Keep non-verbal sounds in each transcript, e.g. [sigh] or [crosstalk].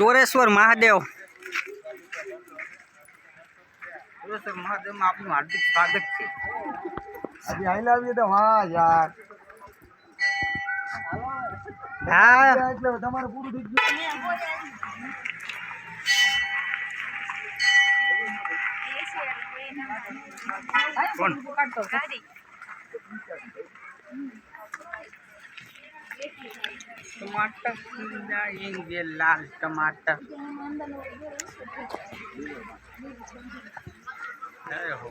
ચોરેશ્વર મહાદેવ. ચોરેશ્વર મહાદેવમાં આપનું હાર્દિક સ્વાગત છે. આઈ લવ તો હા યાર. હા. એટલે તમારે પૂરું થઈ ગયું. કોણ ટમાટર ખીલાएंगे લાલ लाल टमाटर હો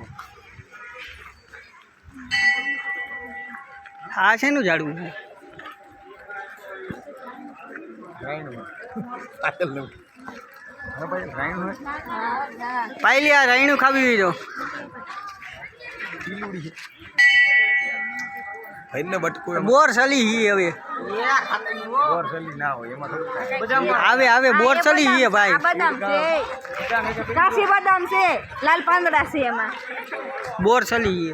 આ શેનું ઝાડવું છે? રાઈણ હોય પાયલી આ રાયણું ખાવી દીધો. પીલુડી છે ભાઈને બટકું એમ. બોર સલી હી હવે. ઓર સલી ના હોય એમાં થોડું થાય. આવે આવે બોર સલી હી ભાઈ. આ બદામ છે. કાશી બદામ છે લાલ પાંદડા છે એમાં. બોર સલી હી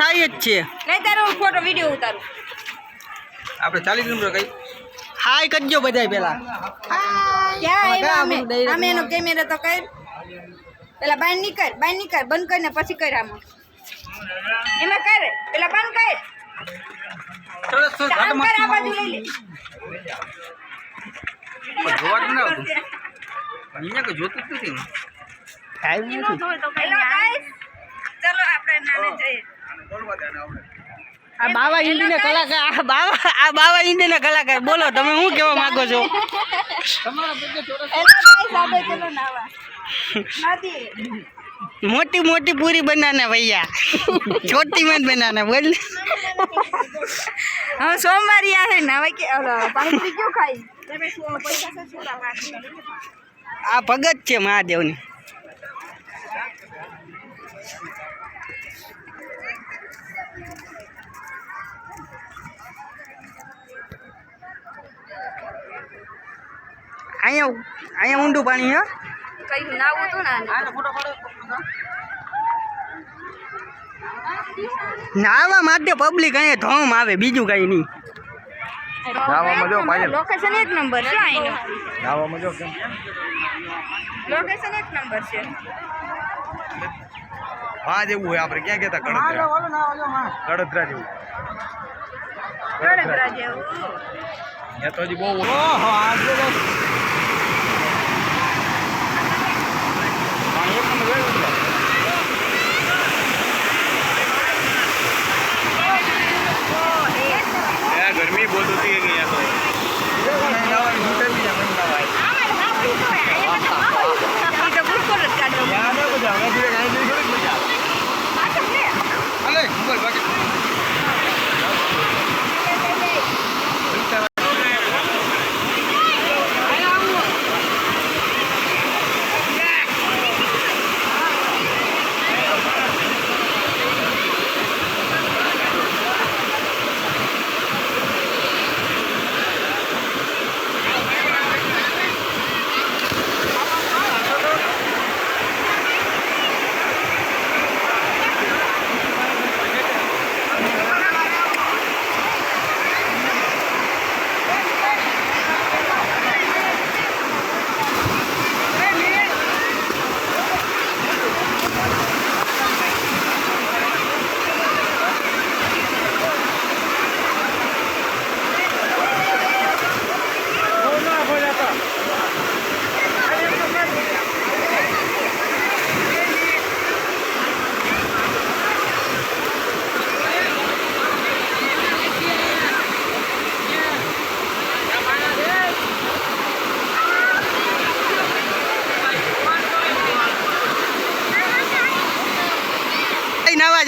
થાય જ છે. નહીં તારો હું ફોટો વીડિયો ઉતારું. આપણે ચાલીસ નંબર કઈ હાય કરજો બધાય પેલા. અમે? અમે એનો કેમેરા તો કર પેલા બાય નીકળ બાય નીકળ બંધ કરીને પછી કર આમાં એમાં કર પેલા બંધ કર. જોવા જ ના આવતું અહીંયા કઈ જોતું જ નથી. ટાઈમ નથી. ચલો આપણે નાને જઈએ. આ બાવા હિન્દીના કલાકાર આ બાવા આ બાવા હિન્દીના કલાકાર. બોલો તમે શું કહેવા માંગો છો? હેલો ગાઈસ આપણે ચલો નાવા. [laughs] નદી મોટી મોટી પૂરી બનાના ભૈયા છોટી મત બનાના બોલ. હવે સોમવારી આ ને હવે કે પાણીપુરી ક્યું ખાઈ આ ભગત છે મહાદેવની. અહીંયા અહીંયા ઊંડું પાણી હે. કઈ નાવું તો ના નાહવા માટે પબ્લિક અહીંયા ધોમ આવે બીજું કઈ નહીં. નાવામાં જો પાયલ. લોકેશન એક નંબર છે આઈનો નાવામાં જો કેમ? લોકેશન એક નંબર છે. હા જેવું હોય આપણે ક્યાં કહેતા? કડતરા કડતરા જેવું. વડોદરા જેવું. ત્યાં તો હજી બહુ ઓહો આજે તો એ ગરમી બહુ હતી અહીંયા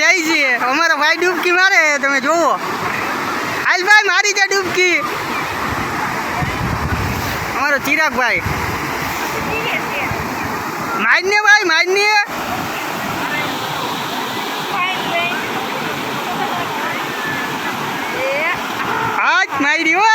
જાય છે. અમારો ભાઈ ડૂબકી મારે, તમે જોવો. હાલ ભાઈ, મારી જાય ડૂબકી. અમારો ચિરાગભાઈ. મારને ભાઈ માજને હાથ મારી હો.